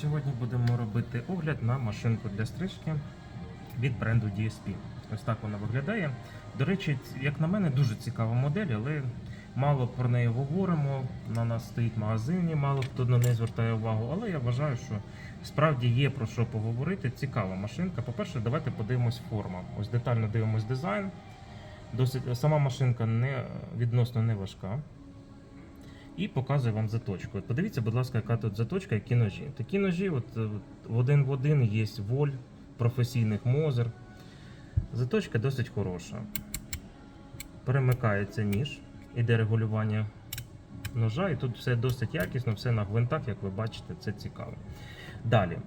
Сьогодні будемо робити огляд на машинку для стрижки від бренду DSP. Ось так вона виглядає. До речі, як на мене, дуже цікава модель, але мало про неї говоримо. На нас стоїть в магазині, мало хто на неї звертає увагу. Але я вважаю, що справді є про що поговорити. Цікава машинка. По-перше, давайте подивимось форма. Ось детально дивимось дизайн. Досить сама машинка не відносно не важка. І показую вам заточку. От подивіться, будь ласка, яка тут заточка, які ножі. Такі ножі, от, е, в один в один є воль професійних мозер. Заточка досить хороша. Перемикається ніж, іде регулювання ножа, і тут все досить якісно, все на гвинтах, як ви бачите, це цікаво. Далі.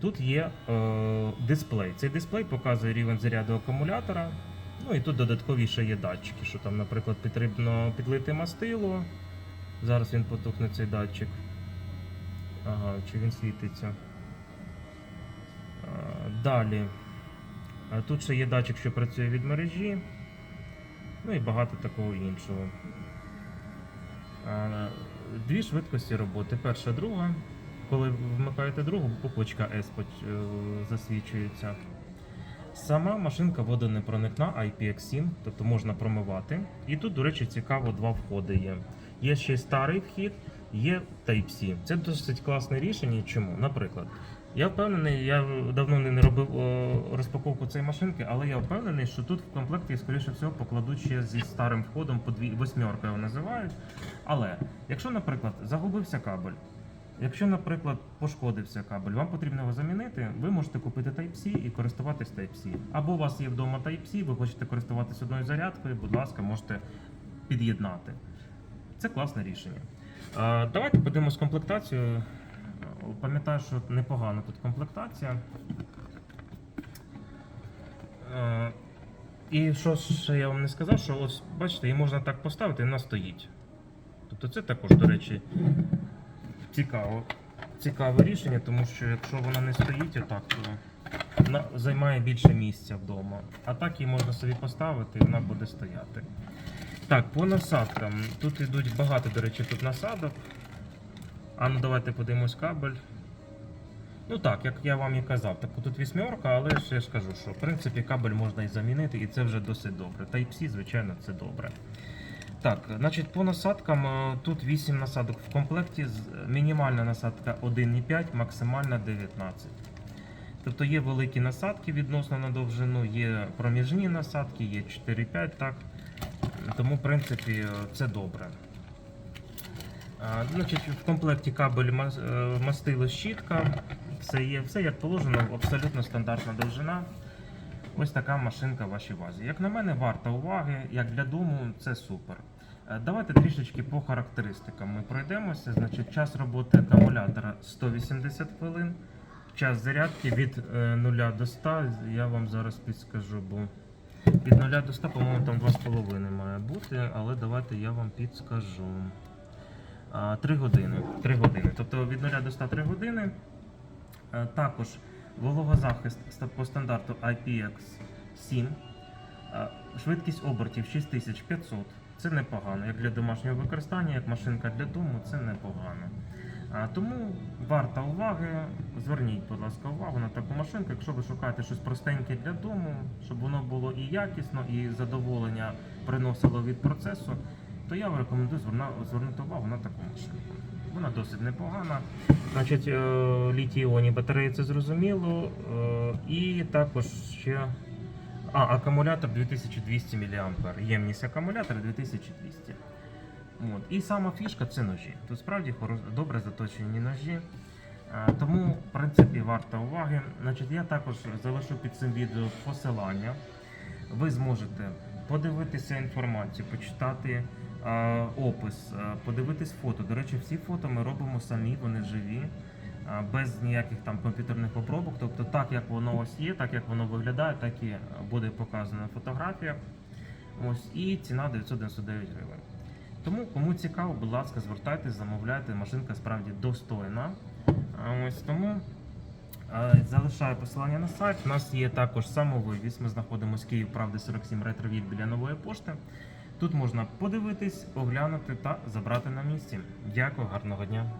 Тут є е, дисплей. Цей дисплей показує рівень заряду акумулятора. Ну і тут додаткові ще є датчики, що там, наприклад, потрібно підлити мастило. Зараз він потухне цей датчик. Ага, чи він світиться. Далі. Тут ще є датчик, що працює від мережі. Ну і багато такого іншого. Дві швидкості роботи. Перша, друга. Коли вмикаєте другу, буквочка S е, засвічується. Сама машинка водонепроникна IPX7, тобто можна промивати. І тут, до речі, цікаво, два входи є. Є ще й старий вхід, є Type-C. Це досить класне рішення. Чому? Наприклад, я впевнений, я давно не робив розпаковку цієї машинки, але я впевнений, що тут в комплекті, скоріше всього, покладуть ще зі старим входом по дві восьмерка його називають. Але якщо, наприклад, загубився кабель. Якщо, наприклад, пошкодився кабель, вам потрібно його замінити, ви можете купити Type-C і користуватись Type-C. Або у вас є вдома Type-C, ви хочете користуватися одною зарядкою, будь ласка, можете під'єднати. Це класне рішення. Е, Давайте подивимось комплектацію. Е, Пам'ятаю, що непогана тут комплектація. Е, І що ще я вам не сказав, що ось бачите, її можна так поставити, і вона стоїть. Тобто це також, до речі, цікаво. Цікаве рішення, тому що якщо вона не стоїть отак, то вона займає більше місця вдома. А так її можна собі поставити і вона буде стояти. Так, по насадкам. Тут йдуть багато, до речі, тут насадок. А ну давайте подивимось кабель. Ну так, як я вам і казав, так тут вісьмерка, але ж я ж кажу, що в принципі кабель можна і замінити, і це вже досить добре. Type-C, звичайно, це добре. Так, значить, по насадкам е, тут 8 насадок в комплекті. Мінімальна насадка 1,5, максимальна 19. Тобто є великі насадки відносно на довжину, є проміжні насадки, є 4-5, так. Тому, в принципі, е, це добре. Значить, в комплекті кабель е, мастило щітка. Все є, все як положено, абсолютно стандартна довжина. Ось така машинка в вашій вазі. Як на мене, варта уваги, як для дому, це супер. Е, Давайте трішечки по характеристикам ми пройдемося. Значить, час роботи акумулятора 180 хвилин. Час зарядки від е, 0 до 100. Я вам зараз підскажу, бо від 0 до 100, по-моєму, там 2,5 має бути, але давайте я вам підскажу. 3 години. 3 години. Тобто від 0 до 100 3 години. Е, Також вологозахист по стандарту IPX7. Е, Швидкість обертів 6500. Це непогано. Як для домашнього використання, як машинка для дому, це непогано. А, Тому варта уваги. Зверніть, будь ласка, увагу на таку машинку. Якщо ви шукаєте щось простеньке для дому, щоб воно було і якісно, і задоволення приносило від процесу, то я вам рекомендую звернути увагу на таку машинку. Вона досить непогана. Значить, е, літій-іонні батареї це зрозуміло. Е, І також ще. А, акумулятор 2200 мА. Ємність акумулятора 2200. От. І сама фішка це ножі. Тут справді добре заточені ножі. Е, Тому, в принципі, варто уваги. Значить, я також залишу під цим відео посилання. Ви зможете подивитися інформацію, почитати е, опис, е, подивитись фото. До речі, всі фото ми робимо самі, вони живі, без ніяких там комп'ютерних обробок. Тобто, так як воно ось є, так як воно виглядає, так і е, буде показана фотографія. Ось і ціна 999 гривень. Тому, кому цікаво, будь ласка, звертайтесь, замовляйте. Машинка справді достойна. Ось тому е, залишаю посилання на сайт. У нас є також самовивіз. Ми знаходимося Київ, правди 47 ретровіль біля нової пошти. Тут можна подивитись, оглянути та забрати на місці. Дякую, гарного дня.